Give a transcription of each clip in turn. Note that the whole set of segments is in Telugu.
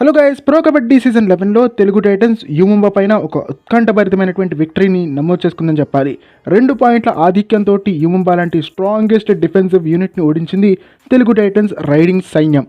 Hello guys pro kabaddi season లెవెన్లో Telugu Titans U Mumba పైన ఒక ఉత్కంఠభరితమైనటువంటి విక్టరీని నమోదు చేసుకుందని చెప్పాలి. రెండు పాయింట్ల ఆధిక్యంతో యుముంబ లాంటి స్ట్రాంగెస్ట్ డిఫెన్సివ్ యూనిట్ని ఓడించింది తెలుగు టైటన్స్ రైడింగ్ సైన్యం.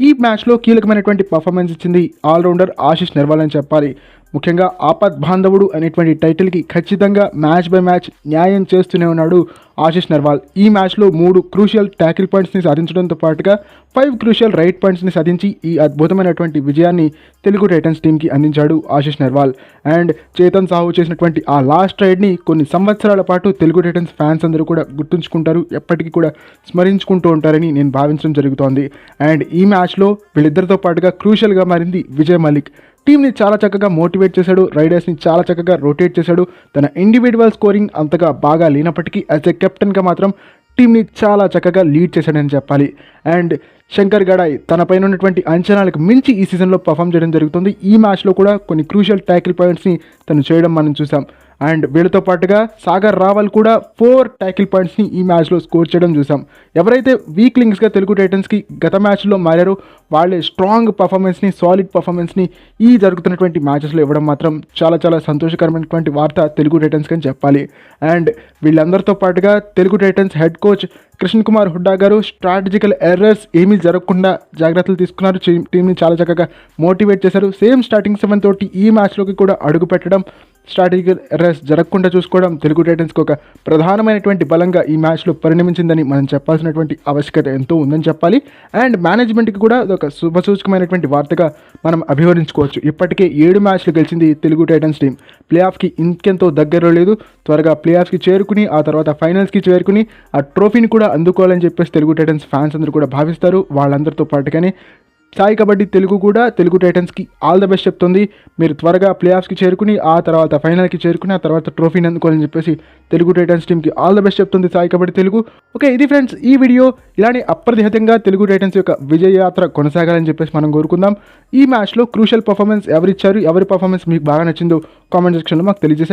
ఈ మ్యాచ్లో కీలకమైనటువంటి పర్ఫార్మెన్స్ ఇచ్చింది ఆల్రౌండర్ ఆశిష్ నెర్వాల్ అని చెప్పాలి. ముఖ్యంగా ఆపద్ బాంధవుడు అనేటువంటి టైటిల్కి ఖచ్చితంగా మ్యాచ్ బై మ్యాచ్ న్యాయం చేస్తూనే ఉన్నాడు ఆశిష్ నర్వాల్. ఈ మ్యాచ్లో మూడు క్రూషియల్ ట్యాకిల్ పాయింట్స్ని సాధించడంతో పాటుగా ఫైవ్ క్రూషియల్ రైట్ పాయింట్స్ని సాధించి ఈ అద్భుతమైనటువంటి విజయాన్ని తెలుగు టైటన్స్ టీంకి అందించాడు ఆశిష్ నర్వాల్. అండ్ చేతన్ సాహు చేసినటువంటి ఆ లాస్ట్ రైడ్ని కొన్ని సంవత్సరాల పాటు తెలుగు టైటన్స్ ఫ్యాన్స్ అందరూ కూడా గుర్తుంచుకుంటారు ఎప్పటికీ కూడా స్మరించుకుంటూ ఉంటారని నేను భావించడం జరుగుతోంది. అండ్ ఈ మ్యాచ్లో వీళ్ళిద్దరితో పాటుగా క్రూషియల్గా మారింది విజయ్ మలిక్ టీంని చాలా చక్కగా మోటివేట్ చేశాడు రైడర్స్ని చాలా చక్కగా రొటేట్ చేశాడు. తన ఇండివిజువల్ స్కోరింగ్ అంతగా బాగా లేనప్పటికీ యాజ్ ఎ కెప్టెన్గా మాత్రం టీంని చాలా చక్కగా లీడ్ చేశాడని చెప్పాలి. అండ్ శంకర్ గడాయ్ తన పైన ఉన్నటువంటి అంచనాలకు మించి ఈ సీజన్లో పర్ఫామ్ చేయడం జరుగుతుంది. ఈ మ్యాచ్లో కూడా కొన్ని క్రూషియల్ ట్యాకిల్ పాయింట్స్ని తను చేయడం మనం చూసాం. అండ్ వీళ్ళతో పాటుగా సాగర్ రావల్ కూడా ఫోర్ ట్యాకిల్ పాయింట్స్ని ఈ మ్యాచ్లో స్కోర్ చేయడం చూసాం. ఎవరైతే వీక్ లింక్స్గా తెలుగు టైటన్స్కి గత మ్యాచ్లో మారారో వాళ్ళే స్ట్రాంగ్ పర్ఫార్మెన్స్ని సాలిడ్ పర్ఫార్మెన్స్ని ఈ జరుగుతున్నటువంటి మ్యాచెస్లో ఇవ్వడం మాత్రం చాలా చాలా సంతోషకరమైనటువంటి వార్త తెలుగు టైటన్స్కి అని చెప్పాలి. అండ్ వీళ్ళందరితో పాటుగా Telugu titans head coach Krishan Kumar Hooda గారు స్ట్రాటజికల్ ఎర్రర్స్ ఏమీ జరగకుండా జాగ్రత్తలు తీసుకున్నారు. టీంని చాలా చక్కగా మోటివేట్ చేశారు. సేమ్ స్టార్టింగ్ సెవెన్ తోటి ఈ మ్యాచ్లోకి కూడా అడుగు పెట్టడం స్ట్రాటజికల్ రెస్ జరగకుండా చూసుకోవడం తెలుగు టైటన్స్కి ఒక ప్రధానమైనటువంటి బలంగా ఈ మ్యాచ్లో పరిణమించిందని మనం చెప్పాల్సినటువంటి ఆవశ్యకత ఎంతో ఉందని చెప్పాలి. అండ్ మేనేజ్మెంట్కి కూడా అదొక శుభసూచకమైనటువంటి వార్తగా మనం అభివర్ణించుకోవచ్చు. ఇప్పటికే ఏడు మ్యాచ్లు గెలిచింది తెలుగు టైటన్స్ టీం. ప్లే ఆఫ్కి ఇంకెంతో దగ్గర లేదు. త్వరగా ప్లే ఆఫ్కి చేరుకుని ఆ తర్వాత ఫైనల్స్కి చేరుకుని ఆ ట్రోఫీని కూడా అందుకోవాలని చెప్పేసి తెలుగు టైటన్స్ ఫ్యాన్స్ అందరూ కూడా భావిస్తారు. వాళ్ళందరితో పాటుగానే సాయి కబడ్డీ తెలుగు కూడా తెలుగు టైటన్స్కి ఆల్ ద బెస్ట్ చెప్తుంది. మీరు త్వరగా ప్లే ఆఫ్స్కి చేరుకుని ఆ తర్వాత ఫైనల్కి చేరుకుని ఆ తర్వాత ట్రోఫీని అందుకోవాలని చెప్పేసి తెలుగు టైటన్స్ టీమ్కి ఆల్ ద బెస్ట్ చెప్తుంది సాయి కబడ్డీ తెలుగు. ఓకే ఇది ఫ్రెండ్స్ ఈ వీడియో. ఇలానే అప్రతిహతంగా తెలుగు టైటన్స్ యొక్క విజయ యాత్ర కొనసాగాలని చెప్పేసి మనం కోరుకుందాం. ఈ మ్యాచ్లో క్రూషల్ పర్ఫార్మెన్స్ ఎవరిచ్చారు ఎవరి పర్ఫార్మెన్స్ మీకు బాగా నచ్చిందో కామెంట్ సెక్షన్లో మాకు తెలియజేసి